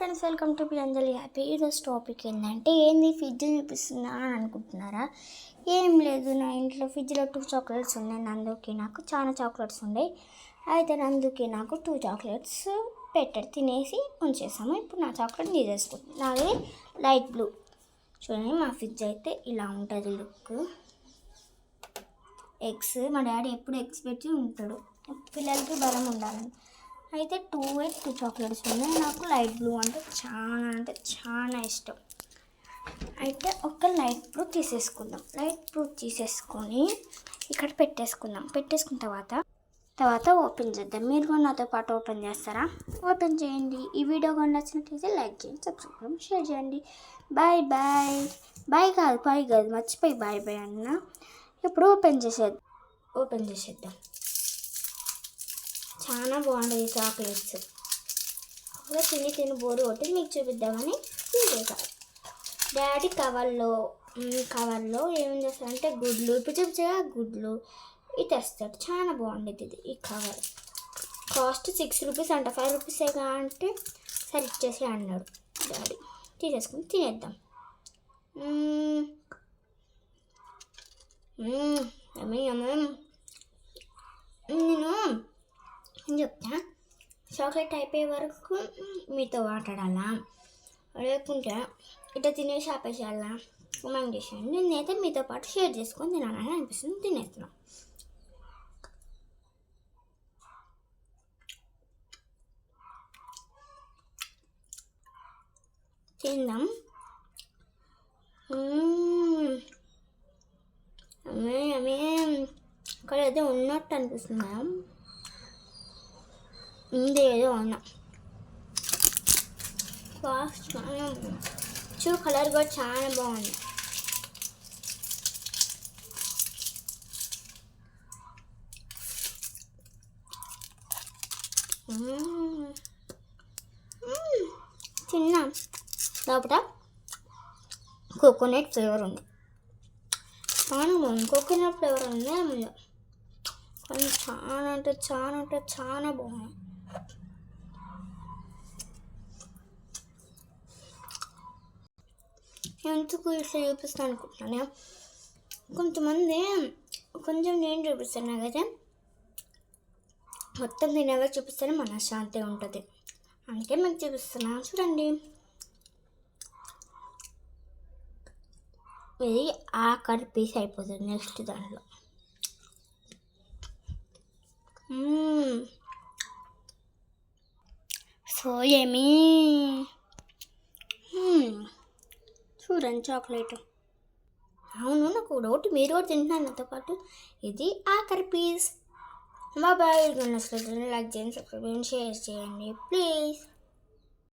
Friends welcome to Anjali happy ఈరోజు topic ఏంటంటే ఏంది ఫ్రిడ్జ్ చూపిస్తున్నా అని అనుకుంటున్నారా? ఏం లేదు నా ఇంట్లో ఫ్రిడ్జ్లో టూ చాక్లెట్స్ ఉన్నాయి. అందుకే నాకు చాలా చాక్లెట్స్ ఉన్నాయి అయితే అందుకే నాకు టూ చాక్లెట్స్ పెట్టాడు. తినేసి ఉంచేసాము. ఇప్పుడు నా చాక్లెట్ తీసేసుకుంటాను నాది లైట్ బ్లూ చూడండి మా ఫ్రిడ్జ్ అయితే ఇలా ఉంటుంది లుక్ ఎగ్స్ మా డాడీ ఎప్పుడు ఎగ్స్ పెట్టి ఉంటాడు. పిల్లలకి బలం ఉండాలని. అయితే టూ ఎయిట్ టూ చాక్లెట్స్ ఉన్నాయి. నాకు లైట్ బ్లూ అంటే చాలా అంటే చాలా ఇష్టం. అయితే ఒక లైట్ బ్లూ తీసేసుకుందాం. లైట్ బ్లూ తీసేసుకొని ఇక్కడ పెట్టేసుకుందాం. పెట్టేసుకున్న తర్వాత తర్వాత ఓపెన్ చేద్దాం. మీరు కూడా నాతో పాటు ఓపెన్ చేస్తారా? ఓపెన్ చేయండి. ఈ వీడియో కూడా నచ్చినట్లయితే లైక్ చేయండి సబ్స్క్రైబ్ షేర్ చేయండి. బాయ్ బాయ్ బాయ్ కాదు బాయ్ కాదు. మర్చిపోయి బాయ్ బాయ్ అన్న. ఇప్పుడు ఓపెన్ చేసేద్దాం. ఓపెన్ చేసేద్దాం. చాలా బాగుంటుంది చాక్లెట్స్. అప్పుడు తిని తిని బోరు కొట్టి మీకు చూపిద్దామని చేశారు డాడీ కవర్లో కవర్లో ఏం చేస్తారంటే గుడ్లు ఇప్పుడు చూపించగా గుడ్లు ఇది తెస్తాడు. చాలా బాగుండేది ఇది ఈ కవర్. కాస్ట్ సిక్స్ రూపీస్ అంట ఫైవ్ రూపీసేగా అంటే సరే ఇచ్చేసి అన్నాడు డాడీ. తీసేసుకుని తినేద్దాం. నేను నేను చెప్తా చాక్లెట్ అయిపోయే వరకు మీతో మాట్లాడాలా? లేకుంటే ఇట్లా తినేసి ఆపేసేయాలా? కమెంట్ చేసేయండి. నేనైతే మీతో పాటు షేర్ చేసుకొని తినాలని అనిపిస్తుంది. తినేస్తున్నాను తిందాం. అమ్మే అమ్మే. ఇక్కడ అయితే ఉన్నట్టు అనిపిస్తుందా? ఇందేదో అన్నా కాస్ట్ చాలా బాగుంది చూ కలర్ కూడా చాలా బాగుంది తిన్నాం లోపల కోకోనట్ ఫ్లేవర్ ఉంది చాలా బాగుంది కోకోనట్ ఫ్లేవర్ ఉంది అందులో కానీ చాలా అంటే చాలా అంటే చాలా బాగుంది ఎందుకు ఇట్లా చూపిస్తాను అనుకుంటున్నాను కొంతమంది కొంచెం నేను చూపిస్తాను కదా మొత్తం నేను చూపిస్తేనే మనశ్శాంతి ఉంటుంది అందుకే మీకు చూపిస్తున్నా చూడండి ఇది ఆఖరి పీస్ అయిపోతుంది నెక్స్ట్ దాంట్లో సో ఏమీ చూడండి చాక్లెట్. అవును నాకు డౌట్ మీరు కూడా తింటున్నారు నాతో పాటు. ఇది ఆఖరి పీస్. బాబాయ్ నచ్చినట్లయితే లైక్ చేయండి సబ్స్క్రైబ్ చేయండి షేర్ చేయండి ప్లీజ్.